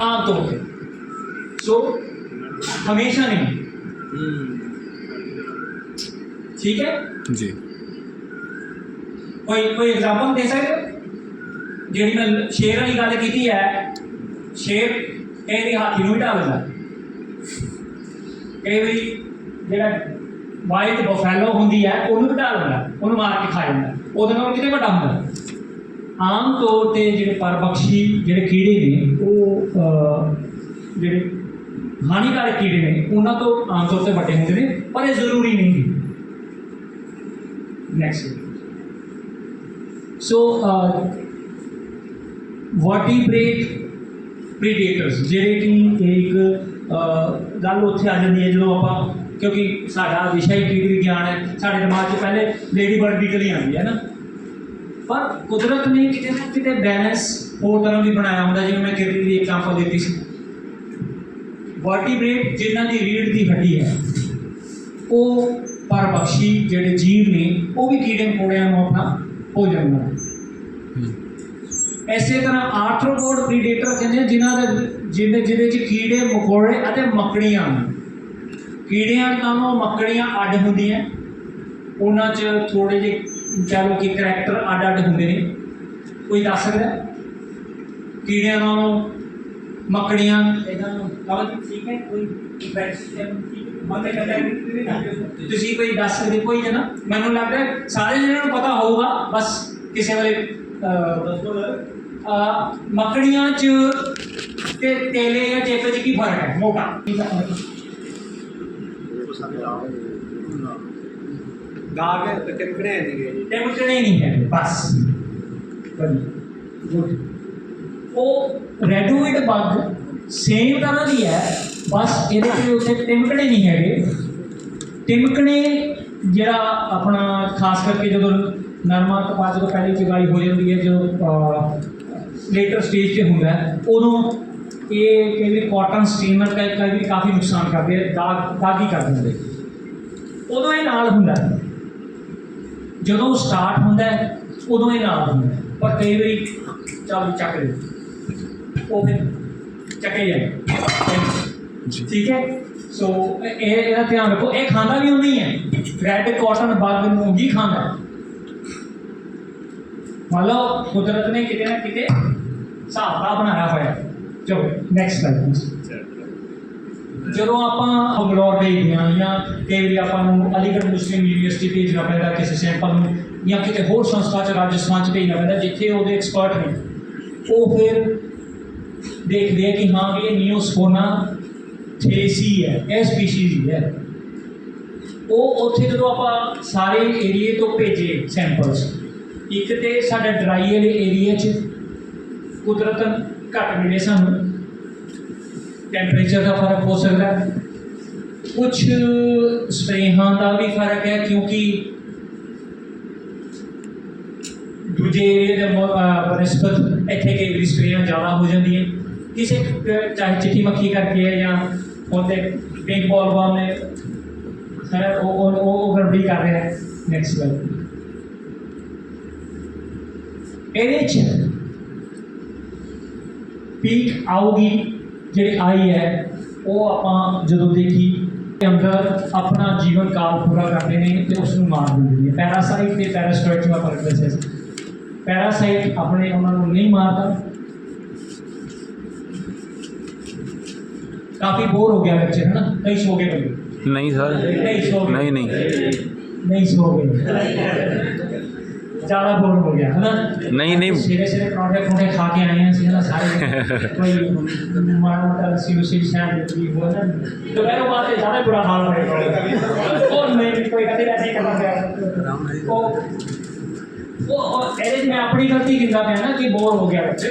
ਆਮ ਤੌਰ ਤੇ। ਸੋ ਹਮੇਸ਼ਾ ਨਹੀਂ। ਠੀਕ ਹੈ? ਜੀ। ਕੋਈ ਕੋਈ ਐਗਜ਼ਾਮਪਲ ਦੇ ਸਕਦੇ ਹੋ? ਜਿਹੜੀ ਮੈਂ ਸ਼ੇਰ ਵਾਲੀ ਗੱਲ ਕੀਤੀ ਹੈ ਸ਼ੇਰ ਕਈ ਵਾਰੀ ਹਾਥੀ ਨੂੰ ਢਾ ਦਿੰਦਾ। ਕਈ ਵਾਰੀ ਜਿਹੜਾ ਵਾਈਟ ਬਫੈਲੋ ਹੁੰਦੀ ਹੈ ਉਹਨੂੰ ਢਾ ਦਿੰਦਾ ਉਹਨੂੰ ਮਾਰ ਕੇ ਖਾ ਜਾਂਦਾ। ਉਹਦੇ ਨਾਲ ਕਿਤੇ ਵੱਡਾ ਹੁੰਦਾ? ਆਮ ਤੌਰ ਤੇ ਜਿਹੜੇ ਪਰਬਖਸ਼ੀ ਜਿਹੜੇ ਕੀੜੇ ਨੇ, ਉਹ ਜਿਹੜੇ ਹਾਨੀਕਾਰਕ ਕੀੜੇ ਨੇ, ਉਹਨਾਂ ਤੋਂ ਆਮ ਤੌਰ ਤੇ ਵੱਡੇ ਹੁੰਦੇ ਨੇ, ਪਰ ਇਹ ਜ਼ਰੂਰੀ ਨਹੀਂ ਨੈਕਸਟ ਸੋ ਵਰਟੀਬ੍ਰੇਟ ਪ੍ਰੀਡੇਟਰਸ ਜਿਹੜੇ ਕਿ ਇੱਕ ਗੱਲ ਉੱਥੇ ਆ ਜਾਂਦੀ ਹੈ ਜਦੋਂ ਆਪਾਂ, ਕਿਉਂਕਿ ਸਾਡਾ ਵਿਸ਼ਾ ਹੀ ਕੀਟ ਵਿਗਿਆਨ ਹੈ, ਸਾਡੇ ਦਿਮਾਗ 'ਚ ਪਹਿਲੇ ਲੇਡੀ ਬਰਡ ਬੀਟਲ ਹੀ ਆਉਂਦੀ ਹੈ ਨਾ। ਪਰ ਕੁਦਰਤ ਨੇ ਕਿਤੇ ਨਾ ਕਿਤੇ ਬੈਲੈਂਸ ਹੋਰ ਤਰ੍ਹਾਂ ਵੀ ਬਣਾਇਆ ਹੁੰਦਾ, ਜਿਵੇਂ ਮੈਂ ਕਿਰਲੀ ਦੀ ਐਗਜ਼ਾਮਪਲ ਦਿੱਤੀ ਸੀ। ਵਰਟੀਬ੍ਰੇਟ ਜਿਨ੍ਹਾਂ ਦੀ ਰੀੜ ਦੀ ਹੱਡੀ ਹੈ, ਉਹ ਪਰਬਖਸ਼ੀ ਜਿਹੜੇ ਜੀਵ ਨੇ, ਉਹ ਵੀ ਕੀੜੇ ਮਕੌੜਿਆਂ ਨੂੰ ਆਪਣਾ ਭੋਜਨ ਬਣਾਉਂਦੇ ਐਸੇ ਤਰ੍ਹਾਂ ਆਰਥਰੋਪੋਡ ਪ੍ਰੀਡੇਟਰ ਕਹਿੰਦੇ ਆ, ਜਿਨ੍ਹਾਂ ਦੇ ਜਿਹਦੇ ਜਿਹਦੇ ਚ ਕੀੜੇ ਮਕੌੜੇ ਅਤੇ ਮੱਕੜੀਆਂ ਕੀੜਿਆਂ ਨਾਲੋਂ ਮੱਕੜੀਆਂ ਅੱਡ ਹੁੰਦੀਆਂ, ਉਹਨਾਂ 'ਚ ਥੋੜੇ ਜਿਹੇ ਕਹਿ ਲਓ ਕਿ ਕਰੈਕਟਰ ਅੱਡ ਅੱਡ ਹੁੰਦੇ ਨੇ। ਕੋਈ ਦੱਸ ਸਕਦਾ ਹੈ? ਕੀੜਿਆਂ ਨਾਲੋਂ ਮੱਕੜੀਆਂ ਇਹਨਾਂ ਨੂੰ ਕਵਲ ਠੀਕ ਹੈ ਕੋਈ ਕਹਿੰਦੇ ਤੁਸੀਂ ਕੋਈ ਦੱਸ ਸਕਦੇ ਕੋਈ ਜਣਾ ਮੈਨੂੰ ਲੱਗਦਾ ਹੈ ਸਾਰੇ ਜਣਿਆਂ ਨੂੰ ਪਤਾ ਹੋਊਗਾ ਬਸ ਕਿਸੇ ਵੇਲੇ ਮੱਕੜੀਆਂ 'ਚ ਤੇ ਤੇਲੇ ਜਾਂ ਚੇਪੇ 'ਚ ਕੀ ਫ਼ਰਕ ਹੈ? ਮੋਟਾ। ਕੀ ਫ਼ਰਕ ਹੈ? ਦਾਗ ਤੇ ਟਿਮਕਣੇ ਨੇਗੇ ਜੀ ਟੈਂਪਰੇਚਰ ਨਹੀਂ ਹੈ? ਬਸ। ਗੁੱਡ। ਉਹ ਰੈਡੂਇਡ ਬੱਗ ਸੇਮ ਤਰ੍ਹਾਂ ਦੀ ਹੈ, ਬਸ ਇਹਦੇ ਤੇ ਉੱਥੇ ਟਿਮਕਣੇ ਨਹੀਂ ਹੈਗੇ। ਟਿਮਕਣੇ ਜਿਹੜਾ ਆਪਣਾ, ਖਾਸ ਕਰਕੇ ਜਦੋਂ ਨਰਮਾ ਕਪਾਹ ਜਦੋਂ ਪਹਿਲੀ ਚਗਾਈ ਹੋ ਜਾਂਦੀ ਹੈ, ਜਦੋਂ ਲੇਟਰ ਸਟੇਜ ਤੇ ਹੁੰਦਾ ਉਦੋਂ ਇਹ ਕਈ ਵਾਰੀ ਕਾਟਨ ਸਟੀਮਰ ਕਈ ਕਈ ਕਾਫੀ ਨੁਕਸਾਨ ਕਰਦੇ ਆ, ਦਾਗ ਦਾਗੀ ਕਰ ਦਿੰਦੇ। ਉਦੋਂ ਇਹ ਨਾਲ ਹੁੰਦਾ ਹੈ। ਜਦੋਂ ਸਟਾਰਟ ਹੁੰਦਾ ਹੈ ਉਦੋਂ ਇਹ ਨਾਲ ਹੁੰਦਾ। ਪਰ ਕਈ ਵਾਰੀ ਚੱਲ ਚੱਕ ਦੇ। ਉਹ ਫਿਰ ਚੱਕੇ ਜਾਏ। ਜੀ। ਠੀਕ ਹੈ? ਸੋ ਇਹ ਇਹਦਾ ਧਿਆਨ ਰੱਖੋ। ਇਹ ਖਾਂਦਾ ਵੀ ਉਹ ਨਹੀਂ ਹੈ? ਰੈੱਡ ਕਾਟਨ ਬੱਗ ਨੂੰ ਹੀ। ਖਾਂਦਾ ਲਓ ਕੁਦਰਤ ਨੇ ਕਿਤੇ ਨਾ ਕਿਤੇ ਹਿਸਾਬ ਦਾ ਬਣਾਇਆ ਹੋਇਆ। ਚਲੋ ਨੈਕਸਟ ਸਲਾਈਡ ਜਦੋਂ ਆਪਾਂ ਬੰਗਲੌਰ ਗਏ ਹਾਂ ਜਾਂ ਕਈ ਵਾਰੀ ਆਪਾਂ ਨੂੰ ਅਲੀਗੜ੍ਹ ਮੁਸਲਿਮ ਯੂਨੀਵਰਸਿਟੀ ਭੇਜਣਾ ਪੈਂਦਾ, ਕਿਸੇ ਸੈਂਪਲ ਨੂੰ ਜਾਂ ਕਿਤੇ ਹੋਰ ਸੰਸਥਾ ਚ, ਰਾਜਸਥਾਨ ਚ ਭੇਜਣਾ ਪੈਂਦਾ, ਜਿੱਥੇ ਉਹਦੇ ਐਕਸਪਰਟ ਨੇ, ਉਹ ਫਿਰ ਦੇਖਦੇ ਆ ਕਿ ਹਾਂ ਵੀ ਇਹ ਨਿਓਸਪੋਨਾ ਥੇਸੀ ਹੈ ਇਹ ਸਪੀਸੀਜ਼ ਹੈ ਉਹ ਉੱਥੇ ਜਦੋਂ ਆਪਾਂ ਸਾਰੇ ਏਰੀਏ ਤੋਂ ਭੇਜੇ ਸੈਂਪਲਸ ਇੱਕ ਤੇ ਸਾਡੇ ਡਰਾਈ ਵਾਲੇ ਏਰੀਆ 'ਚ ਕੁਦਰਤਨ ਘੱਟ ਮਿਲੇ ਸਾਨੂੰ ਟੈਂਪਰੇਚਰ ਦਾ ਫ਼ਰਕ ਹੋ ਸਕਦਾ ਹੈ ਕੁਝ ਸਪਰੇਹਾਂ ਦਾ ਵੀ ਫ਼ਰਕ ਹੈ ਕਿਉਂਕਿ ਦੂਜੇ ਏਰੀਏ ਦੇ ਮੁ- ਅਹ ਬਨਿਸਬਤ ਇੱਥੇ ਕਈ ਵਾਰੀ ਸਪਰੇਆਂ ਜ਼ਿਆਦਾ ਹੋ ਜਾਂਦੀਆਂ ਕਿਸੇ ਕ- ਚਾਹੇ ਚਿੱਟੀ ਮੱਖੀ ਕਰਕੇ ਹੈ ਜਾਂ ਉਹਦੇ ਪਿੰਕ ਬਾਲ ਬਾਲ ਨੇ ਹੈ ਉਹ ਉਹ ਉਹ ਉਹ ਗੜਬੜੀ ਕਰ ਰਿਹਾ ਹੈ ਨੈਕਸਟ ਸਲਾਈਡ ਇਹਦੇ ਚ ਪੀਕ ਆਊਗੀ ਜਿਹੜੀ ਆਈ ਹੈ ਉਹ ਆਪਾਂ ਜਦੋਂ ਦੇਖੀ ਤੇ ਅੰਦਰ ਆਪਣਾ ਜੀਵਨ ਕਾਲ ਪੂਰਾ ਕਰਦੇ ਨੇ ਤੇ ਉਸ ਨੂੰ ਮਾਰ ਦਿੰਦੇ ਨੇ। ਪੈਰਾਸਾਈਟ ਤੇ ਪੈਰਾਸਟੋਇਡ ਦਾ ਫ਼ਰਕ ਦੱਸਿਆ ਪੈਰਾਸਾਈਟ ਆਪਣੇ ਉਹਨਾਂ ਨੂੰ ਨਹੀਂ ਮਾਰਦਾ। ਕਾਫੀ ਬੋਰ ਹੋ ਗਿਆ ਲੈਕਚਰ ਹੈ ਨਾ ਕਈ ਸੋ ਗਏ ਨਹੀਂ ਸਰ। ਨਹੀਂ ਨਹੀਂ। ਨਹੀਂ ਸੋ ਗਏ। ਜ਼ਿਆਦਾ ਬੋਰ ਹੋ ਗਿਆ ਹੈ ਨਾ ਨਹੀਂ ਨਹੀਂ ਸਵੇਰੇ ਸਵੇਰੇ ਪਰੌਂਠੇ ਪਰੌਂਠੇ ਖਾ ਕੇ ਆਏ ਹਾਂ ਅਸੀਂ ਨਾ ਸਾਰੇ ਕੋਈ ਮਾੜਾ ਮੋਟਾ ਸੀ ਉਸੇ ਸੈਂਡ ਵੀ ਹੋ ਨਾ ਦੁਪਹਿਰ ਬਾਅਦ ਤੇ ਜ਼ਿਆਦਾ ਬੁਰਾ ਹਾਲ ਹੋਏਗਾ ਉਹ ਨਹੀਂ ਕੋਈ ਕਦੇ ਐਸੀ ਕਰਨਾ ਪਿਆ ਉਹ ਉਹ ਉਹ ਇਹਦੇ 'ਚ ਮੈਂ ਆਪਣੀ ਗਲਤੀ ਗਿਣਦਾ ਪਿਆ ਨਾ ਕਿ ਬੋਰ ਹੋ ਗਿਆ ਬੱਚੇ